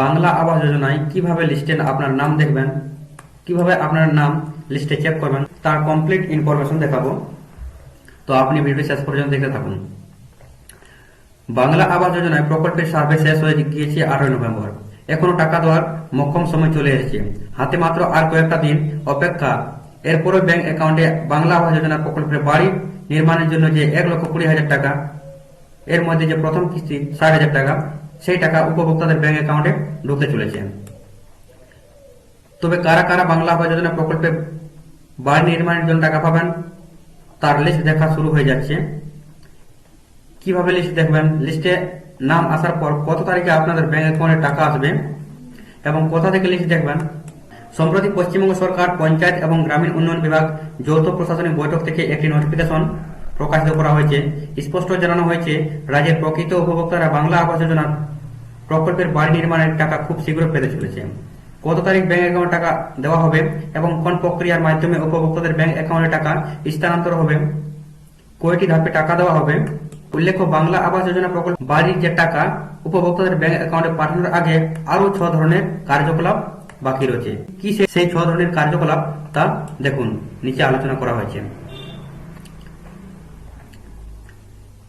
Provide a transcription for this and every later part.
বাংলা আবাস যোজনায় কীভাবে লিস্টে আপনার নাম দেখবেন, কীভাবে আপনার নাম লিস্টে চেক করবেন, তার কমপ্লিট ইনফরমেশন দেখাবো। তো আপনি ভিডিও শেষ পর্যন্ত দেখতে থাকুন। বাংলা আবাস যোজনায় প্রকল্পের সার্ভে শেষ হয়ে গিয়েছে আঠারোই নভেম্বর। এখনও টাকা দেওয়ার মক্ষম সময় চলে এসেছে। হাতে মাত্র আর কয়েকটা দিন অপেক্ষা। এরপরও ব্যাংক অ্যাকাউন্টে বাংলা আবাস যোজনা প্রকল্পের বাড়ি নির্মাণের জন্য যে এক লক্ষ কুড়ি হাজার টাকা, এর মধ্যে যে প্রথম কিস্তি ষাট হাজার টাকা সেই টাকা উপভোক্তাদের ব্যাংক অ্যাকাউন্টে ঢুকতে চলেছে। তবে কারা কারা বাংলা আবাস যোজনা প্রকল্পে বাড়ি নির্মাণের জন্য টাকা পাবেন, তার লিস্ট দেখা শুরু হয়ে যাচ্ছে। কীভাবে লিস্ট দেখবেন? লিস্টে নাম আসার পর কত তারিখে আপনাদের ব্যাংক অ্যাকাউন্টে টাকা আসবে এবং কোথা থেকে লিস্ট দেখবেন? সম্প্রতি পশ্চিমবঙ্গ সরকার, পঞ্চায়েত এবং গ্রামীণ উন্নয়ন বিভাগ যৌথ প্রশাসনিক বৈঠক থেকে একটি নোটিফিকেশন প্রকাশিত করা হয়েছে। স্পষ্ট জানানো হয়েছে, রাজ্যের প্রকৃত উপভোক্তারা বাংলা আবাস যোজনার প্রকল্পের বাড়ি নির্মাণের টাকা খুব শীঘ্র পেতে চলেছে। কত তারিখ ব্যাংক অ্যাকাউন্টে টাকা দেওয়া হবে এবং কোন প্রক্রিয়ার মাধ্যমে উপভোক্তাদের ব্যাংক অ্যাকাউন্টে টাকা স্থানান্তর হবে? কয়টি ধাপে টাকা দেওয়া হবে? উল্লেখ্য, বাংলা আবাস যোজনা প্রকল্প বাড়ির যে টাকা উপভোক্তাদের ব্যাংক অ্যাকাউন্টে পাঠানোর আগে আরও ছ ধরনের কার্যকলাপ বাকি রয়েছে। কি সেই ছ ধরনের কার্যকলাপ তা দেখুন, নিচে আলোচনা করা হয়েছে।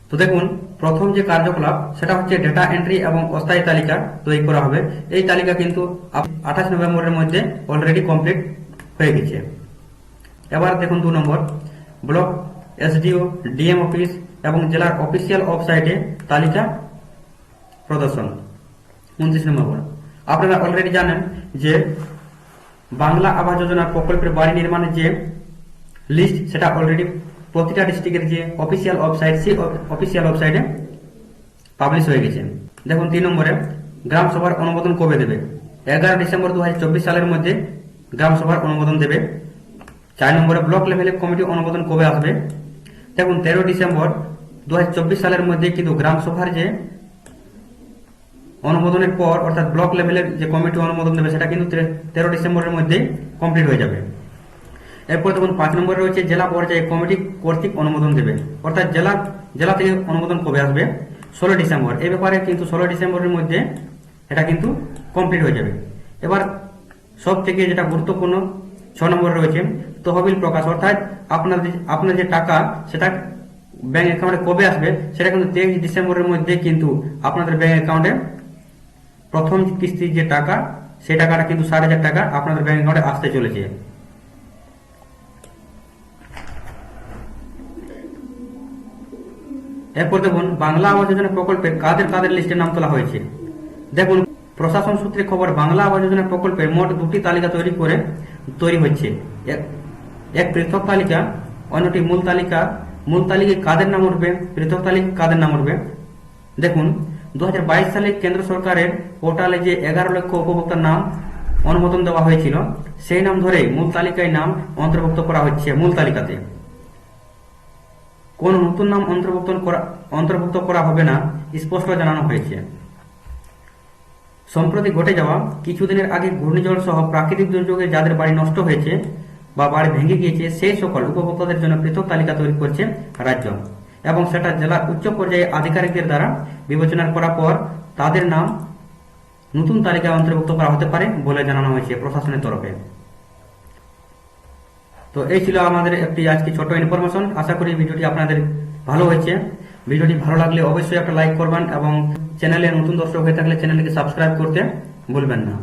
তো দেখুন, প্রথম যে কার্যকলাপ, সেটা হচ্ছে ডেটা এন্ট্রি এবং অস্থায়ী তালিকা তৈরি করা হবে। এই তালিকা কিন্তু আঠাশ নভেম্বরের মধ্যে অলরেডি কমপ্লিট হয়ে গেছে। এবার দেখুন দু নম্বর। ব্লক, এসডিও, ডিএম অফিস এবং জেলার অফিসিয়াল ওয়েবসাইটে তালিকা প্রদর্শন। উনত্রিশ নম্বর। আপনারা অলরেডি জানেন যে বাংলা আবাস যোজনা প্রকল্পের বাড়ি নির্মাণের যে লিস্ট সেটা অলরেডি প্রতিটা ডিস্ট্রিক্টের যে অফিসিয়াল ওয়েবসাইট সেই অফিসিয়াল ওয়েবসাইটে পাবলিশ হয়ে গেছে। দেখুন, তিন নম্বরে, গ্রাম সভার অনুমোদন কবে দেবে? এগারো ডিসেম্বর দু হাজার চব্বিশ সালের মধ্যে গ্রাম সভার অনুমোদন দেবে। চার নম্বরে, ব্লক লেভেলে কমিটি অনুমোদন কবে আসবে? দেখুন, তেরো ডিসেম্বর দু হাজার চব্বিশ সালের মধ্যে কিন্তু গ্রাম সভার যে অনুমোদনের পর, অর্থাৎ ব্লক লেভেলের যে কমিটি অনুমোদন দেবে, সেটা কিন্তু তেরো ডিসেম্বরের মধ্যেই কমপ্লিট হয়ে যাবে। এরপর দেখুন পাঁচ নম্বরে রয়েছে জেলা পর্যায়ে কমিটি কর্তৃক অনুমোদন দেবে। অর্থাৎ জেলা জেলা থেকে অনুমোদন কবে আসবে? ষোলো ডিসেম্বর। এই ব্যাপারে কিন্তু ষোলো ডিসেম্বরের মধ্যে এটা কিন্তু কমপ্লিট হয়ে যাবে। এবার সব থেকে যেটা গুরুত্বপূর্ণ, ছ নম্বরে রয়েছে তহবিল প্রকাশ। অর্থাৎ আপনার আপনার যে টাকা, সেটা ব্যাংক অ্যাকাউন্টে কবে আসবে, সেটা কিন্তু তেইশ ডিসেম্বরের মধ্যে কিন্তু আপনাদের ব্যাংক অ্যাকাউন্টে প্রথম কিস্তির যে টাকা, সেই টাকাটা কিন্তু ষাট হাজার টাকা আপনাদের ব্যাংক অ্যাকাউন্টে আসতে চলেছে। এরপর দেখুন, বাংলা আবাস যোজনা প্রকল্পে কাদের কাদের লিস্টে নাম তোলা হয়েছে? দেখুন, প্রশাসন সূত্রে খবর, বাংলা আবাস যোজনা প্রকল্পে মোট দুটি তালিকা তৈরি করে তৈরি হচ্ছে এক- পৃথক তালিকা, অন্যটি মূল তালিকা। মূল তালিকায় কাদের নাম উঠবে? পৃথক তালিকা কাদের নাম উঠবে? দেখুন দু হাজার বাইশ সালে কেন্দ্র সরকারের পোর্টালে যে এগারো লক্ষ উপভোক্তার নাম অনুমোদন দেওয়া হয়েছিল, সেই নাম ধরেই মূল তালিকায় নাম অন্তর্ভুক্ত করা হচ্ছে মূল তালিকাতে। কোন নতুন নাম অন্তর্ভুক্ত করা অন্তর্ভুক্ত করা হবে না, স্পষ্ট জানানো হয়েছে। সম্প্রতি ঘটে যাওয়া কিছুদিনের আগে ঘূর্ণিঝড় সহ প্রাকৃতিক দুর্যোগে যাদের বাড়ি নষ্ট হয়েছে বা বাড়ি ভেঙে গিয়েছে, সেই সকল উপভোক্তাদের জন্য পৃথক তালিকা তৈরি করছে রাজ্য এবং সেটা জেলার উচ্চ পর্যায়ে আধিকারিকদের দ্বারা বিবেচনা করার পর তাদের নাম নতুন তালিকায় অন্তর্ভুক্ত করা হতে পারে বলে জানানো হয়েছে প্রশাসনের তরফে। তো এই ছিল আমাদের একটি আজকে ছোট ইনফরমেশন আশা করি ভিডিওটি আপনাদের ভালো হয়েছে। ভিডিওটি ভালো লাগলে অবশ্যই একটা লাইক করবেন এবং চ্যানেলে নতুন দর্শক হয়ে থাকলে চ্যানেলকে সাবস্ক্রাইব করতে ভুলবেন না।